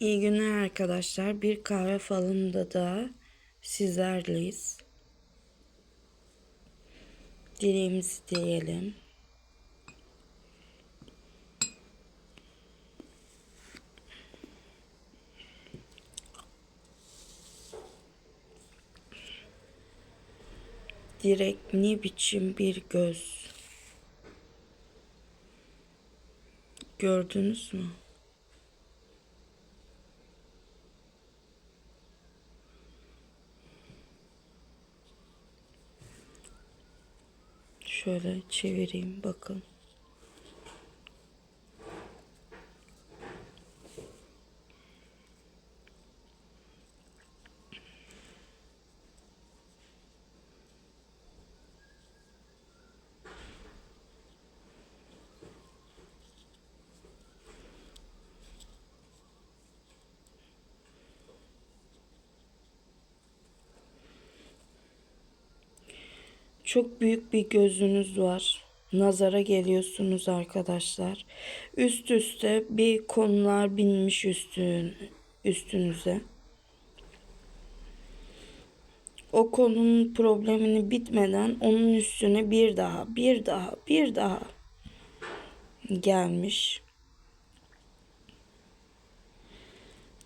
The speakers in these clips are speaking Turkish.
İyi günler arkadaşlar. Bir kahve falında da sizlerleyiz. Dileğimizi diyelim. Direkt ne biçim bir göz. Gördünüz mü? Şöyle çevireyim bakın. Çok büyük bir gözünüz var. Nazara geliyorsunuz arkadaşlar. Üst üste bir konular binmiş üstün, üstünüze. O konunun problemini bitmeden onun üstüne bir daha, bir daha, bir daha gelmiş.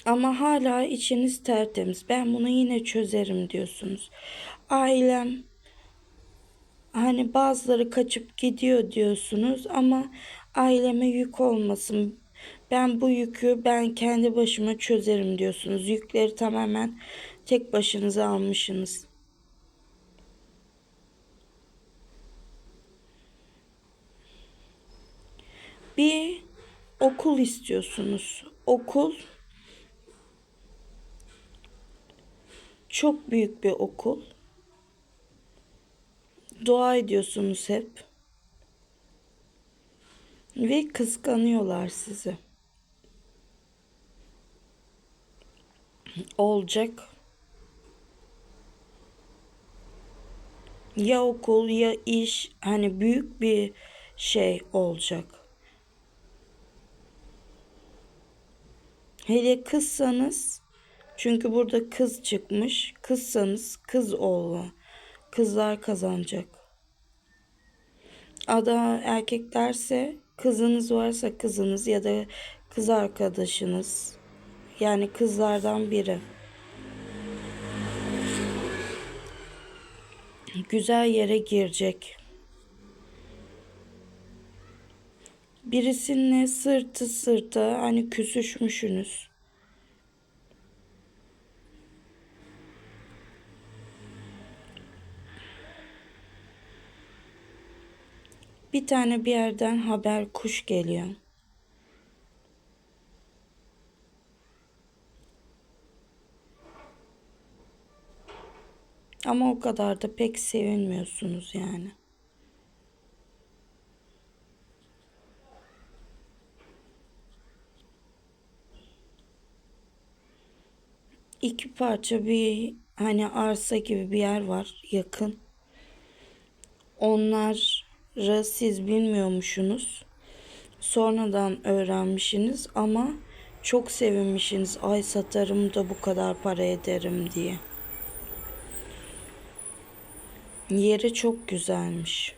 Ama hala içiniz tertemiz. Ben bunu yine çözerim diyorsunuz. Ailem hani bazıları kaçıp gidiyor diyorsunuz ama aileme yük olmasın. Ben bu yükü ben kendi başıma çözerim diyorsunuz. Yükleri tamamen tek başınıza almışsınız. Bir okul istiyorsunuz. Okul çok büyük bir okul. Dua ediyorsunuz hep. Ve kıskanıyorlar sizi. Olacak. Ya okul ya iş hani büyük bir şey olacak. Hele kızsanız çünkü burada kız çıkmış. Kızsanız kız oğlu. Kızlar kazanacak. Ada erkek derse kızınız varsa kızınız ya da kız arkadaşınız. Yani kızlardan biri. Güzel yere girecek. Birisinle sırtı sırta hani küsüşmüşsünüz. Bir tane bir yerden haber kuş geliyor. Ama o kadar da pek sevinmiyorsunuz yani. İki parça bir hani arsa gibi bir yer var yakın. Onları siz bilmiyormuşsunuz. Sonradan öğrenmişsiniz ama çok sevinmişsiniz. Ay satarım da bu kadar para ederim diye. Yeri çok güzelmiş.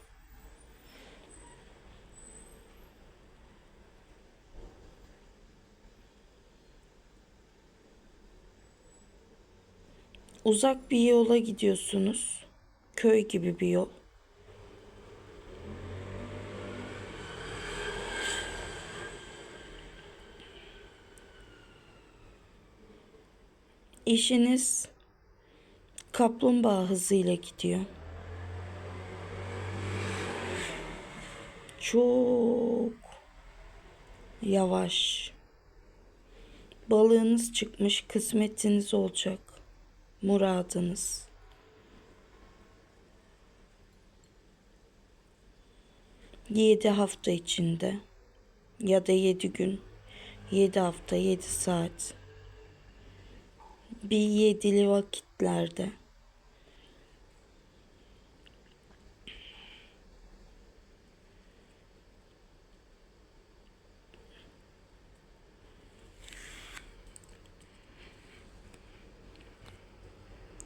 Uzak bir yola gidiyorsunuz. Köy gibi bir yol. İşiniz kaplumbağa hızıyla gidiyor. Çok yavaş. Balığınız çıkmış, kısmetiniz olacak. Muradınız. Yedi hafta içinde ya da yedi gün, yedi hafta, yedi saat bir yedili vakitlerde.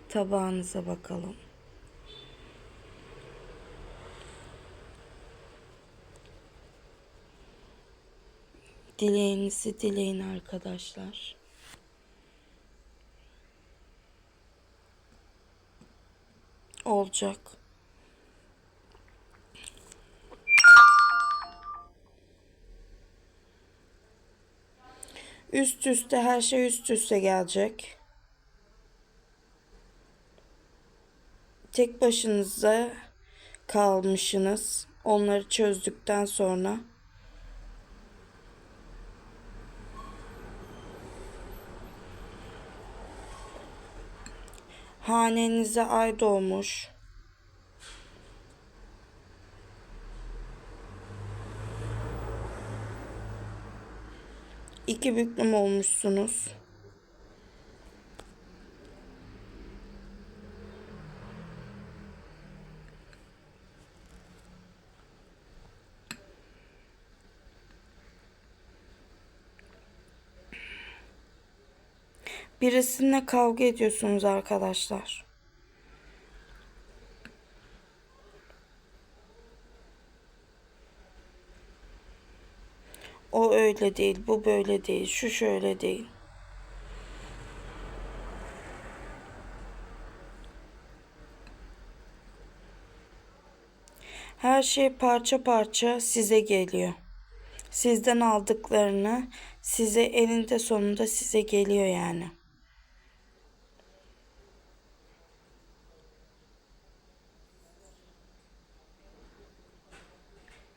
Tabağınıza bakalım. Dileğinizi dileyin arkadaşlar. Olacak. Üst üste her şey üst üste gelecek. Tek başınıza kalmışsınız. Onları çözdükten sonra hanenize ay doğmuş. İki büklüm olmuşsunuz. Birisininle kavga ediyorsunuz arkadaşlar. O öyle değil, bu böyle değil, şu şöyle değil. Her şey parça parça size geliyor. Sizden aldıklarını size eninde sonunda size geliyor yani.